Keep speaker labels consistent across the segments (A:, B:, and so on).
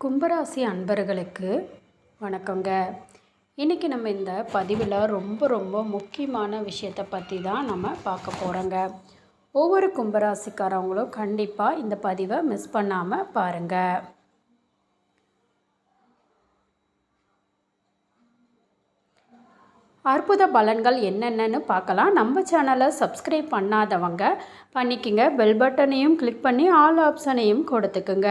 A: கும்பராசி அன்பர்களுக்கு வணக்கங்க. இன்றைக்கி நம்ம இந்த பதிவில் ரொம்ப ரொம்ப முக்கியமான விஷயத்தை பற்றி தான் நம்ம பார்க்க போகிறோங்க ஒவ்வொரு கும்பராசிக்காரவங்களும் கண்டிப்பாக இந்த பதிவை மிஸ் பண்ணாமல் பாருங்கள் அற்புத பலன்கள் என்னென்னு பார்க்கலாம். நம்ம சேனலை சப்ஸ்கிரைப் பண்ணாதவங்க பண்ணிக்கங்க. பெல் பட்டனையும் கிளிக் பண்ணி ஆல் ஆப்ஷனையும் கொடுத்துக்குங்க.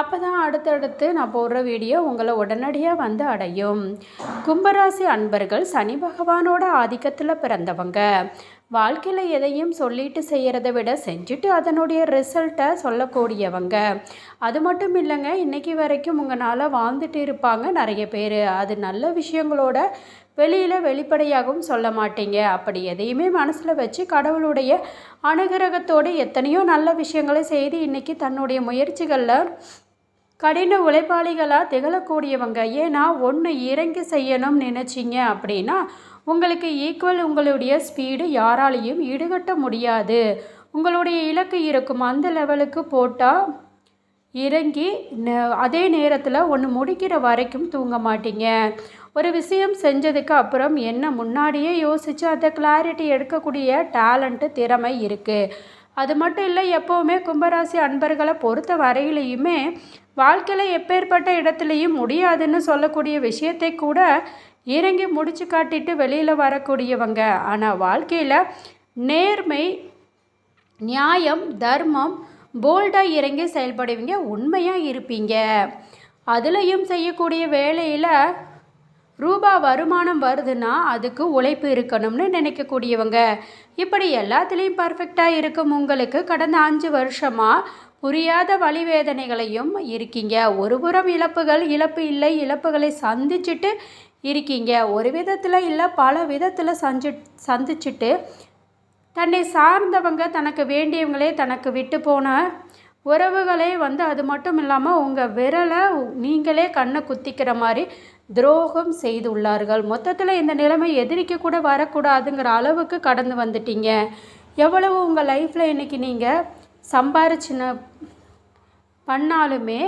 A: அப்போ தான் அடுத்தடுத்து நான் போடுற வீடியோ உங்களை உடனடியாக வந்து அடையும். கும்பராசி அன்பர்கள் சனி பகவானோட ஆதிக்கத்தில் பிறந்தவங்க. வாழ்க்கையில் எதையும் சொல்லிட்டு செய்கிறத விட செஞ்சுட்டு அதனுடைய ரிசல்ட்டை சொல்லக்கூடியவங்க. அது மட்டும் இல்லைங்க இன்றைக்கி வரைக்கும் உங்களால் வாழ்ந்துட்டு இருப்பாங்க நிறைய பேர். அது நல்ல விஷயங்களோட வெளியில் வெளிப்படையாகவும் சொல்ல மாட்டீங்க. அப்படி எதையுமே மனசில் வச்சு கடவுளுடைய அனுகிரகத்தோடு எத்தனையோ நல்ல விஷயங்களை செய்து இன்றைக்கி தன்னுடைய முயற்சிகளில் கடின உழைப்பாளிகளாக திகழக்கூடியவங்க. ஏன்னா ஒன்று இறங்கி செய்யணும்னு நினச்சிங்க அப்படின்னா உங்களுக்கு ஈக்குவல் உங்களுடைய ஸ்பீடு யாராலையும் ஈடுகட்ட முடியாது. உங்களுடைய இலக்கு இருக்கும் அந்த லெவலுக்கு போட்டால் இறங்கி அதே நேரத்தில் ஒன்று முடிக்கிற வரைக்கும் தூங்க மாட்டீங்க. ஒரு விஷயம் செஞ்சதுக்கு அப்புறம் என்ன முன்னாடியே யோசித்து அதை கிளாரிட்டி எடுக்கக்கூடிய டேலண்ட்டு திறமை இருக்குது அது மட்டும் இல்லை எப்போவுமே கும்பராசி அன்பர்களை பொறுத்த வரையிலையுமே வாழ்க்கையில் எப்பேற்பட்ட இடத்துலையும் முடியாதுன்னு சொல்லக்கூடிய விஷயத்தை கூட இறங்கி முடிச்சு காட்டிட்டு வெளியில் வரக்கூடியவங்க. ஆனால் வாழ்க்கையில் நேர்மை நியாயம் தர்மம் போல்டாக இறங்கி செயல்படுவீங்க உண்மையாக இருப்பீங்க. அதுலேயும் செய்யக்கூடிய வேலையில் ரூபா வருமானம் வருதுன்னா அதுக்கு உழைப்பு இருக்கணும்னு நினைக்கக்கூடியவங்க. இப்படி எல்லாத்துலேயும் பர்ஃபெக்டாக இருக்கும் உங்களுக்கு. கடந்த அஞ்சு வருஷமாக புரியாத வழிவேதனைகளையும் இருக்கீங்க. ஒரு புறம் இழப்புகள் இழப்பு இல்லை இழப்புகளை சந்திச்சுட்டு இருக்கீங்க. ஒரு விதத்தில் இல்லை பல விதத்தில் சந்தி சந்திச்சுட்டு தன்னை சார்ந்தவங்க தனக்கு வேண்டியவங்களே தனக்கு விட்டு போன உறவுகளே வந்து அது மட்டும் இல்லாமல் உங்கள் விரலை நீங்களே கண்ணை குத்திக்கிற மாதிரி துரோகம் செய்துள்ளார்கள் மொத்தத்தில் இந்த நிலைமை எதிரிக்க கூட வரக்கூடாதுங்கிற அளவுக்கு கடந்து வந்துட்டீங்க. எவ்வளவு உங்கள் லைஃப்பில் இன்றைக்கி நீங்கள் சம்பாரிச்சின பண்ணாலுமே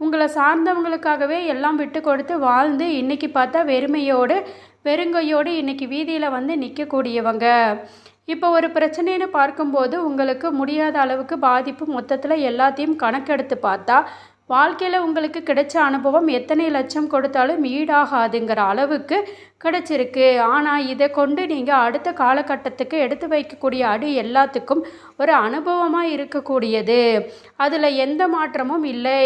A: உங்களை சார்ந்தவங்களுக்காகவே எல்லாம் விட்டு கொடுத்து வாழ்ந்து இன்றைக்கி பார்த்தா வெறுமையோடு வெறுங்கையோடு இன்றைக்கி வீதியில் வந்து நிற்கக்கூடியவங்க இப்போ ஒரு பிரச்சனைன்னு பார்க்கும்போது உங்களுக்கு முடியாத அளவுக்கு பாதிப்பு மொத்தத்தில் எல்லாத்தையும் கணக்கெடுத்து பார்த்தா வாழ்க்கையில் உங்களுக்கு கிடைச்ச அனுபவம் எத்தனை லட்சம் கொடுத்தாலும் ஈடாகாதுங்கிற அளவுக்கு கிடைச்சிருக்கு. ஆனால் இதை கொண்டு நீங்கள் அடுத்த காலகட்டத்துக்கு எடுத்து வைக்கக்கூடிய அடி எல்லாத்துக்கும் ஒரு அனுபவமாக இருக்கக்கூடியது. அதில் எந்த மாற்றமும் இல்லை.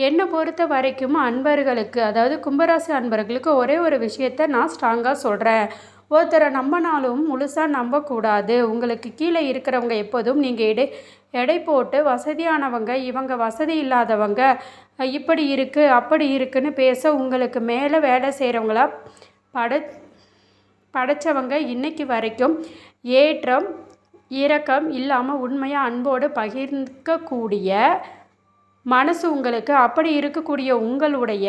A: என்னை பொறுத்த வரைக்கும் அன்பர்களுக்கு அதாவது கும்பராசி அன்பர்களுக்கு ஒரே ஒரு விஷயத்த நான் ஸ்ட்ராங்காக சொல்கிறேன் ஒருத்தரை நம்பினாலும் முழுசாக நம்பக்கூடாது. உங்களுக்கு கீழே இருக்கிறவங்க எப்போதும் நீங்கள் எடை எடை போட்டு வசதியானவங்க இவங்க வசதி இல்லாதவங்க இப்படி இருக்குது அப்படி இருக்குன்னு பேச உங்களுக்கு மேலே வேலை செய்கிறவங்களா பட படைச்சவங்க இன்றைக்கி வரைக்கும் ஏற்றம் இரக்கம் இல்லாமல் உண்மையாக அன்போடு பகிர்க்கக்கூடிய மனசு உங்களுக்கு அப்படி இருக்கக்கூடிய உங்களுடைய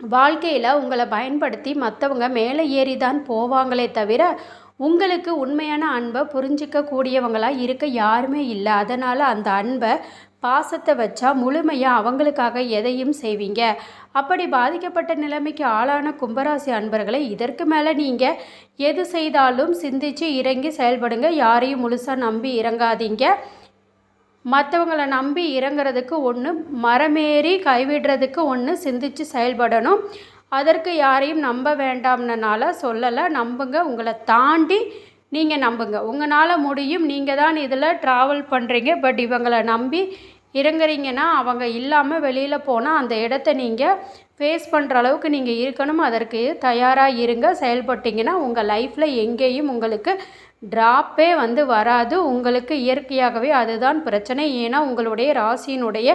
A: வாழ்க்கையில் உங்களை பயன்படுத்தி மற்றவங்க மேலே ஏறி தான் போவாங்களே தவிர உங்களுக்கு உண்மையான அன்பை புரிஞ்சிக்க கூடியவங்களாக இருக்க யாருமே இல்லை. அதனால் அந்த அன்பை பாசத்தை வச்சா முழுமையாக அவங்களுக்காக எதையும் செய்வீங்க? அப்படி பாதிக்கப்பட்ட நிலைமைக்கு ஆளான கும்பராசி அன்பர்களை இதற்கு மேலே நீங்கள் எது செய்தாலும் சிந்தித்து இறங்கி செயல்படுங்க. யாரையும் முழுசாக நம்பி இறங்காதீங்க. மற்றவங்களை நம்பி இறங்குறதுக்கு ஒன்று மரமேறி கைவிடுறதுக்கு ஒன்று சிந்தித்து செயல்படணும். அதற்கு யாரையும் நம்ப வேண்டாம்னால சொல்லலை. நம்புங்க உங்களை தாண்டி நீங்கள் நம்புங்க. உங்களால் முடியும் நீங்கள் தான் இதில் ட்ராவல் பண்ணுறீங்க பட் இவங்களை நம்பி இறங்குறீங்கன்னா அவங்க இல்லாமல் வெளியில் போனால் அந்த இடத்த நீங்கள் ஃபேஸ் பண்ணுற அளவுக்கு நீங்கள் இருக்கணும். அதற்கு தயாராக இருங்க. செயல்பட்டிங்கன்னா உங்கள் லைஃப்பில் எங்கேயும் உங்களுக்கு ட்ராப்பே வந்து வராது. உங்களுக்கு இயற்கையாகவே அதுதான் பிரச்சனை. ஏன்னா உங்களுடைய ராசியினுடைய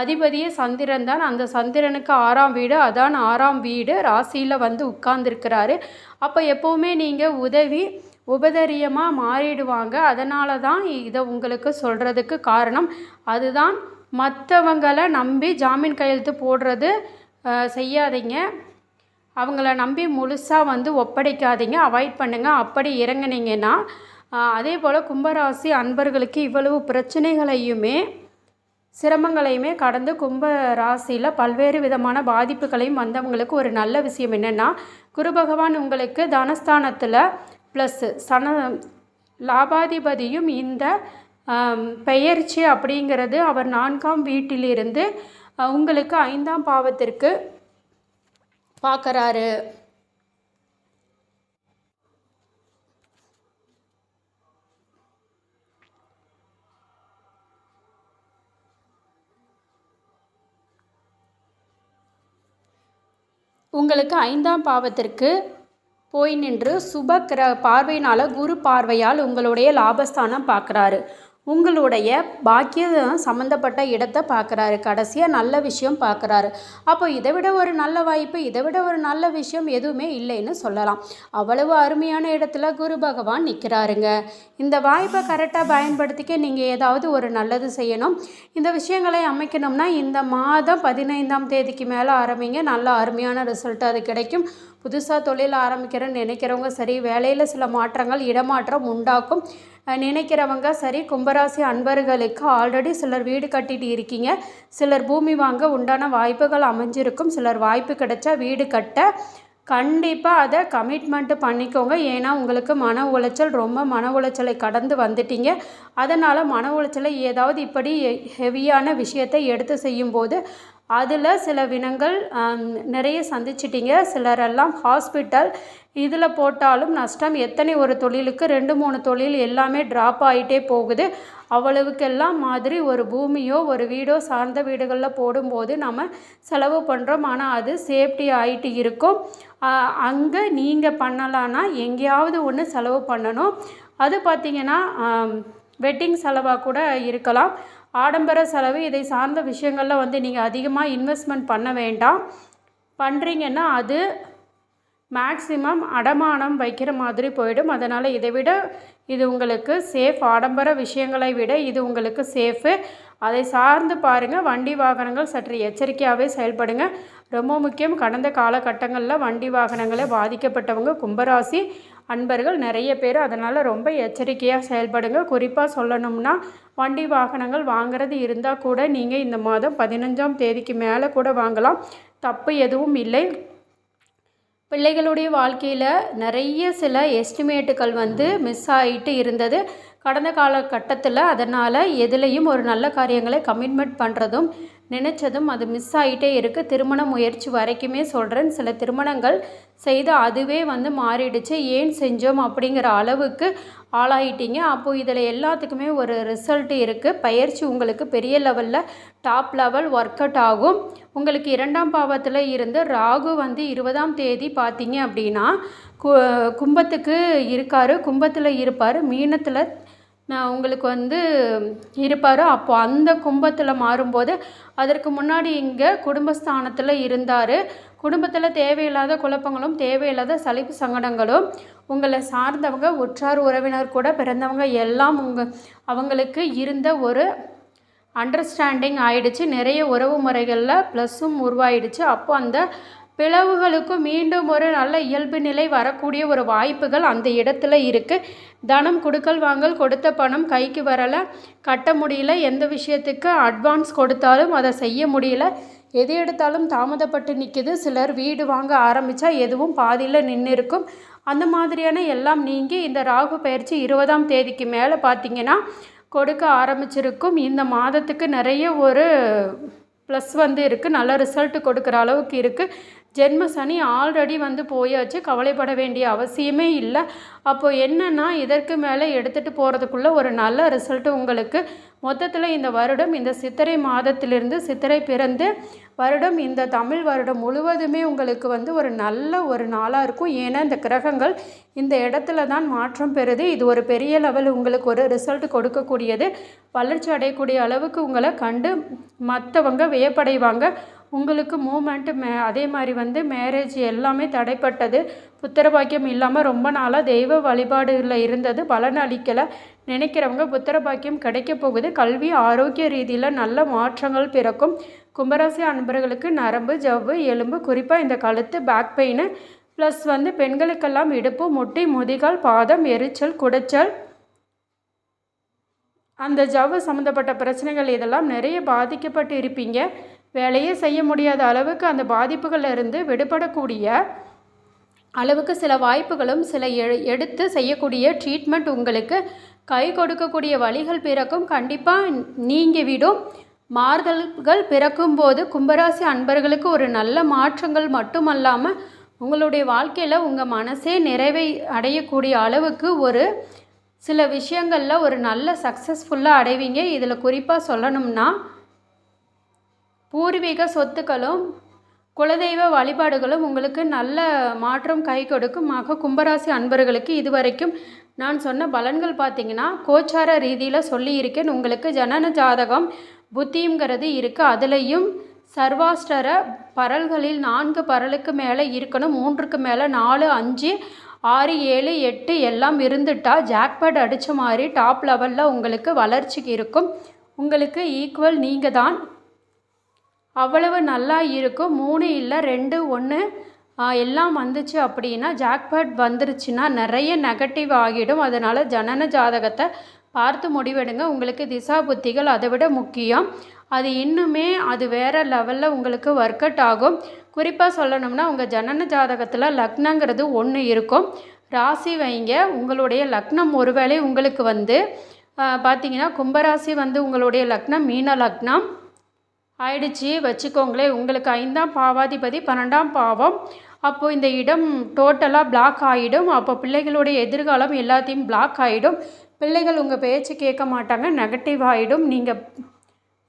A: அதிபதியே சந்திரன் தான். அந்த சந்திரனுக்கு ஆறாம் வீடு அதான் ஆறாம் வீடு ராசியில் வந்து உட்கார்ந்துருக்கிறாரு. அப்போ எப்போவுமே நீங்கள் உதவி உபதரியமாக மாறிடுவாங்க. அதனால தான் இதை உங்களுக்கு சொல்கிறதுக்கு காரணம். அதுதான் மற்றவங்களை நம்பி ஜாமீன் கையெழுத்து போடுறது. செய்யாதீங்க. அவங்கள நம்பி முழுசாக வந்து ஒப்படைக்காதீங்க அவாய்ட் பண்ணுங்கள் அப்படி இறங்குனீங்கன்னா அதே போல் கும்பராசி அன்பர்களுக்கு இவ்வளவு பிரச்சனைகளையுமே சிரமங்களையுமே கடந்து கும்ப ராசியில் பல்வேறு விதமான பாதிப்புகளையும் வந்தவங்களுக்கு ஒரு நல்ல விஷயம் என்னென்னா குரு பகவான் உங்களுக்கு தனஸ்தானத்தில் ப்ளஸ்ஸு சன லாபாதிபதியும் இந்த பெயர்ச்சி அப்படிங்கிறது அவர் நான்காம் வீட்டிலிருந்து உங்களுக்கு ஐந்தாம் பாவத்திற்கு பார்க்குறாரு உங்களுக்கு ஐந்தாம் பாவத்திற்கு போய் நின்று சுப கிர பார்வையினால் குரு பார்வையால் உங்களுடைய லாபஸ்தானம் பார்க்குறாரு உங்களுடைய பாக்கியம் சம்மந்தப்பட்ட இடத்தை பார்க்குறாரு. கடைசியாக நல்ல விஷயம் பார்க்குறாரு. அப்போ இதை விட ஒரு நல்ல வாய்ப்பு இதை விட ஒரு நல்ல விஷயம் எதுவுமே இல்லைன்னு சொல்லலாம். அவ்வளவு அருமையான இடத்துல குரு பகவான் நிற்கிறாருங்க இந்த வாய்ப்பை கரெக்டாக பயன்படுத்திக்க நீங்கள் ஏதாவது ஒரு நல்லது செய்யணும். இந்த விஷயங்களை அமைக்கணும்னா இந்த மாதம் பதினைந்தாம் தேதிக்கு மேலே ஆரம்பிங்க. நல்ல அருமையான ரிசல்ட் அது கிடைக்கும். புதுசாக தொழில் ஆரம்பிக்கிறேன்னு நினைக்கிறவங்க சரி வேலையில் சில மாற்றங்கள் இடமாற்றம் உண்டாக்கும். நினைக்கிறவங்க சரி கும்பராசி அன்பர்களுக்கு ஆல்ரெடி சிலர் வீடு கட்டிட்டு இருக்கீங்க. சிலர் பூமி வாங்க உண்டான வாய்ப்புகள் அமைஞ்சிருக்கும். சிலர் வாய்ப்பு கிடைச்சா வீடு கட்ட. கண்டிப்பாக அதை கமிட்மெண்ட்டு பண்ணிக்கோங்க. ஏன்னா உங்களுக்கு மன உளைச்சல் ரொம்ப மன உளைச்சலை கடந்து வந்துட்டீங்க. அதனால் மன உளைச்சலை ஏதாவது இப்படி ஹெவியான விஷயத்தை எடுத்து செய்யும்போது அதில் சில வினங்கள் நிறைய சந்திச்சிட்டிங்க. சிலரெல்லாம் ஹாஸ்பிட்டல் இதில் போட்டாலும் நஷ்டம். எத்தனை ஒரு தொழிலுக்கு ரெண்டு மூணு தொழில் எல்லாமே ட்ராப் ஆகிட்டே போகுது. அவ்வளவுக்கெல்லாம் மாதிரி ஒரு பூமியோ ஒரு வீடோ சார்ந்த வீடுகளில் போடும்போது நம்ம செலவு பண்ணுறோம் ஆனால் அது சேஃப்டி ஆகிட்டு இருக்கும். அங்கே நீங்கள் பண்ணலான்னா எங்கேயாவது ஒன்று செலவு பண்ணணும். அது பார்த்திங்கன்னா வெட்டிங் செலவாக கூட இருக்கலாம். ஆடம்பர செலவு இதை சார்ந்த விஷயங்களில் வந்து நீங்கள் அதிகமாக இன்வெஸ்ட்மெண்ட் பண்ண வேண்டாம். பண்ணுறீங்கன்னா அது மேக்ஸிமம் அடமானம் வைக்கிற மாதிரி போயிடும். அதனால் இதை விட இது உங்களுக்கு சேஃப் ஆடம்பர விஷயங்களை விட இது உங்களுக்கு சேஃபு அதை சார்ந்து பாருங்கள் வண்டி வாகனங்கள் சற்று எச்சரிக்கையாகவே செயல்படுங்க. ரொம்ப முக்கியம் கடந்த காலகட்டங்களில் வண்டி வாகனங்களை பாதிக்கப்பட்டவங்க கும்பராசி அன்பர்கள் நிறைய பேர். அதனால் ரொம்ப எச்சரிக்கையாக செயல்படுங்க. குறிப்பாக சொல்லணும்னா வண்டி வாகனங்கள் வாங்கிறது இருந்தால் கூட நீங்கள் இந்த மாதம் பதினஞ்சாம் தேதிக்கு மேலே கூட வாங்கலாம். தப்பு எதுவும் இல்லை. பிள்ளைகளுடைய வாழ்க்கையில் நிறைய சில எஸ்டிமேட்டுகள் வந்து மிஸ் ஆகிட்டு இருந்தது. கடந்த காலகட்டத்தில் அதனால் எதுலேயும் ஒரு நல்ல காரியங்களை கமிட்மெண்ட் பண்ணுறதும் நினச்சதும் அது மிஸ் ஆகிட்டே இருக்குது திருமண முயற்சி வரைக்குமே சொல்கிறேன் சில திருமணங்கள் செய்து அதுவே வந்து மாறிடுச்சு. ஏன் செஞ்சோம் அப்படிங்கிற அளவுக்கு ஆளாயிட்டீங்க. அப்போது இதில் எல்லாத்துக்குமே ஒரு ரிசல்ட் இருக்குது பயிற்சி உங்களுக்கு பெரிய லெவலில் டாப் லெவல் ஒர்க் அவுட் ஆகும். உங்களுக்கு இரண்டாம் பாவத்தில் இருந்து ராகு வந்து இருபதாம் தேதி பார்த்தீங்க அப்படின்னா கு கும்பத்துக்கு இருக்கார். கும்பத்தில் இருப்பார். மீனத்தில் உங்களுக்கு வந்து இருப்பார் அப்போ அந்த கும்பத்தில் மாறும்போது அதற்கு முன்னாடி இங்கே குடும்பஸ்தானத்தில் இருந்தார். குடும்பத்தில் தேவையில்லாத குழப்பங்களும் தேவையில்லாத சலிப்பு சங்கடங்களும் உங்களை சார்ந்தவங்க உற்றார் உறவினர் கூட பிறந்தவங்க எல்லாம் உங்கள் அவங்களுக்கு இருந்த ஒரு அண்டர்ஸ்டாண்டிங் ஆயிடுச்சு. நிறைய உறவு முறைகளில் ப்ளஸ்ஸும் உருவாயிடுச்சு. அப்போ அந்த பிளவுகளுக்கு மீண்டும் ஒரு நல்ல இயல்பு நிலை வரக்கூடிய ஒரு வாய்ப்புகள் அந்த இடத்துல இருக்குது தனம் கொடுக்கல் வாங்கல் கொடுத்த பணம் கைக்கு வரலை. கட்ட முடியல. எந்த விஷயத்துக்கு அட்வான்ஸ் கொடுத்தாலும் அதை செய்ய முடியல. எது எடுத்தாலும் தாமதப்பட்டு நிற்கிது சிலர் வீடு வாங்க ஆரம்பித்தா எதுவும் பாதியில் நின்று இருக்கும் அந்த மாதிரியான எல்லாம் நீங்கி இந்த ராகு பயிற்சி இருபதாம் தேதிக்கு மேலே பார்த்தீங்கன்னா கொடுக்க ஆரம்பிச்சிருக்கும். இந்த மாதத்துக்கு நிறைய ஒரு ப்ளஸ் வந்து இருக்குது நல்ல ரிசல்ட் கொடுக்குற அளவுக்கு இருக்குது ஜென்ம சனி ஆல்ரெடி வந்து போயாச்சு கவலைப்பட வேண்டிய அவசியமே இல்லை. அப்போது என்னென்னா இதற்கு மேலே எடுத்துகிட்டு போகிறதுக்குள்ளே ஒரு நல்ல ரிசல்ட்டு உங்களுக்கு. மொத்தத்தில் இந்த வருடம் இந்த சித்திரை மாதத்திலிருந்து சித்திரை பிறந்து வருடம் இந்த தமிழ் வருடம் முழுவதுமே உங்களுக்கு வந்து ஒரு நல்ல ஒரு நாளாக இருக்கும். ஏன்னா இந்த கிரகங்கள் இந்த இடத்துல தான் மாற்றம் பெறுது. இது ஒரு பெரிய லெவல் உங்களுக்கு ஒரு ரிசல்ட் கொடுக்கக்கூடியது. வளர்ச்சி அடையக்கூடிய அளவுக்கு உங்களை கண்டு மற்றவங்க வியப்படைவாங்க. உங்களுக்கு மூமெண்ட்டு மே அதே மாதிரி வந்து மேரேஜ் எல்லாமே தடைப்பட்டது. புத்திரபாக்கியம் இல்லாமல் ரொம்ப நாளாக தெய்வ வழிபாடுகளில் இருந்தது. பலன் அளிக்கலை நினைக்கிறவங்க புத்திரபாக்கியம் கிடைக்க போகுது. கல்வி ஆரோக்கிய ரீதியில் நல்ல மாற்றங்கள் பிறக்கும். கும்பராசி அன்பர்களுக்கு நரம்பு ஜவ்வு எலும்பு குறிப்பாக இந்த கழுத்து பேக் பெயின் ப்ளஸ் வந்து பெண்களுக்கெல்லாம் இடுப்பு முட்டி முதிகால் பாதம் எரிச்சல் குடைச்சல். அந்த ஜவ்வு சம்மந்தப்பட்ட பிரச்சனைகள் இதெல்லாம் நிறைய பாதிக்கப்பட்டு இருப்பீங்க. வேலையே செய்ய முடியாத அளவுக்கு அந்த பாதிப்புகளில் இருந்து விடுபடக்கூடிய அளவுக்கு சில வாய்ப்புகளும் சில எடுத்து செய்யக்கூடிய ட்ரீட்மெண்ட் உங்களுக்கு கை கொடுக்கக்கூடிய வழிகள் பிறக்கும். கண்டிப்பாக நீங்கள் விடும். மாறுதல்கள் பிறக்கும்போது கும்பராசி அன்பர்களுக்கு ஒரு நல்ல மாற்றங்கள் மட்டுமல்லாமல் உங்களுடைய வாழ்க்கையில் உங்கள் மனசே நிறைவை அடையக்கூடிய அளவுக்கு ஒரு சில விஷயங்களில் ஒரு நல்ல சக்ஸஸ்ஃபுல்லாக அடைவீங்க. இதில் குறிப்பாக சொல்லணும்னா பூர்வீக சொத்துக்களும் குலதெய்வ வழிபாடுகளும் உங்களுக்கு நல்ல மாற்றம் கை கொடுக்கும். ஆக கும்பராசி அன்பர்களுக்கு இதுவரைக்கும் நான் சொன்ன பலன்கள் பார்த்தீங்கன்னா கோச்சார ரீதியில் சொல்லியிருக்கேன். உங்களுக்கு ஜனன ஜாதகம் புத்திங்கிறது இருக்குது அதுலேயும் சர்வாஷ்டர பரல்களில் நான்கு பரலுக்கு மேலே இருக்கணும். மூன்றுக்கு மேலே நாலு அஞ்சு ஆறு ஏழு எட்டு எல்லாம் இருந்துட்டால் ஜாக்பேட் அடித்த மாதிரி டாப் லெவலில் உங்களுக்கு வளர்ச்சிக்கு இருக்கும். உங்களுக்கு ஈக்குவல் நீங்கள் தான் அவ்வளவு நல்லா இருக்கும். மூணு இல்லை ரெண்டு ஒன்று எல்லாம் வந்துச்சு அப்படின்னா ஜாக்பாட் வந்துருச்சுன்னா நிறைய நெகட்டிவ் ஆகிடும். அதனால் ஜனன ஜாதகத்தை பார்த்து முடிவெடுங்க. உங்களுக்கு திசா புத்திகள் அதை விட முக்கியம். அது இன்னுமே அது வேறு லெவலில் உங்களுக்கு ஒர்க் அவுட் ஆகும். குறிப்பாக சொல்லணும்னா உங்கள் ஜனன ஜாதகத்தில் லக்னங்கிறது ஒன்று இருக்கும். ராசி வைங்க உங்களுடைய லக்னம் ஒருவேளை உங்களுக்கு வந்து பார்த்திங்கன்னா கும்பராசி வந்து உங்களுடைய லக்னம் மீன லக்னம். ஆயிடுச்சு. வச்சுக்கோங்களேன் உங்களுக்கு ஐந்தாம் பாவாதிபதி பன்னெண்டாம் பாவம். அப்போது இந்த இடம் டோட்டலாக பிளாக் ஆகிடும் அப்போ பிள்ளைகளுடைய எதிர்காலம் எல்லாத்தையும் பிளாக் ஆகிடும் பிள்ளைகள் உங்கள் பேச்சு கேட்க மாட்டாங்க. நெகட்டிவ் ஆகிடும் நீங்கள்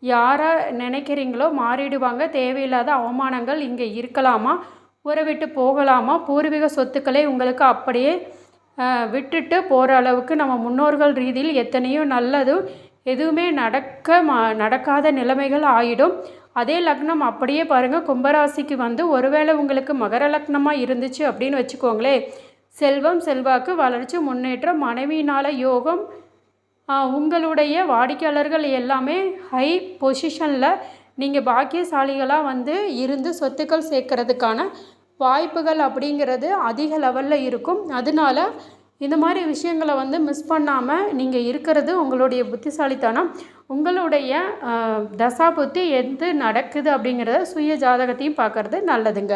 A: யாரை நினைக்கிறீங்களோ மாறிடுவாங்க. தேவையில்லாத அவமானங்கள் இங்கே இருக்கலாமா? ஊரை விட்டு போகலாமா? பூர்வீக சொத்துக்களை உங்களுக்கு அப்படியே விட்டுட்டு போகிற அளவுக்கு நம்ம முன்னோர்கள் ரீதியில் எத்தனையோ நல்லதும் எதுவுமே நடக்க மா நடக்காத நிலைமைகள் ஆயிடும். அதே லக்னம் அப்படியே பாருங்கள் கும்பராசிக்கு வந்து ஒருவேளை உங்களுக்கு மகர லக்னமாக இருந்துச்சு அப்படின்னு வச்சுக்கோங்களேன். செல்வம் செல்வாக்கு வளர்ச்சி முன்னேற்றம் மனைவியினால் யோகம் உங்களுடைய வாடிக்கையாளர்கள் எல்லாமே ஹை பொசிஷனில் நீங்கள் பாக்கியசாலிகளாக வந்து இருந்து சொத்துக்கள் சேர்க்கறதுக்கான வாய்ப்புகள் அப்படிங்கிறது அதிக லெவலில் இருக்கும். அதனால இந்த மாதிரி விஷயங்களை வந்து மிஸ் பண்ணாமல் நீங்கள் இருக்கிறது உங்களுடைய புத்திசாலித்தனம். உங்களுடைய தசா புத்தி எது நடக்குது அப்படிங்கிறத சுய ஜாதகத்தையும் பார்க்குறது நல்லதுங்க.